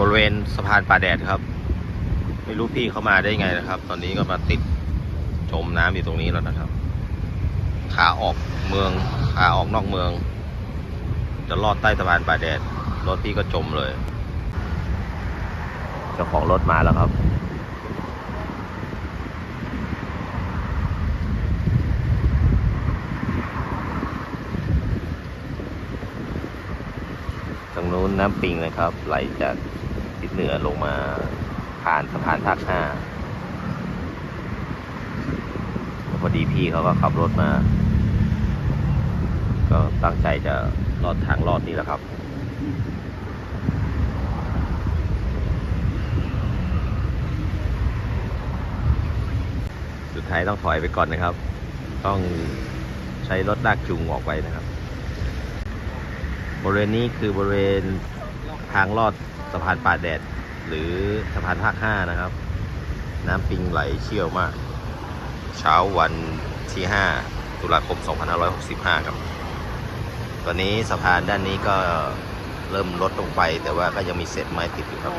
บริเวณสะพานป่าแดดครับ ไม่รู้พี่เขามาได้ไงนะครับ ตอนนี้ก็มาติดจมน้ำอยู่ตรงนี้แล้วนะครับ ขาออกเมืองขาออกนอกเมือง จะลอดใต้สะพานป่าแดดรถพี่ก็จมเลยเจ้าของรถมาแล้วครับตรงนู้นน้ำปิงนะครับ ไหลจาก ทิศเหนือลงมาผ่านสะพานภาคห้าพอดีพี่เขาก็ขับรถมา ก็ตั้งใจจะลอดทางลอดนี้แหละครับ สุดท้ายต้องถอยไปก่อนนะครับ ต้องใช้รถลากจูงออกไปนะครับ บริเวณนี้คือบริเวณทางลอด สะพานป่าแดด หรือสะพานภาคห้านะครับ น้ำปิงไหลเชี่ยวมาก เช้าวันที่ 5 ตุลาคม 2565 ครับ ตอนนี้สะพานด้านนี้ก็เริ่มลดลงไป แต่ว่าก็ยังมีเศษไม้ติดอยู่ครับ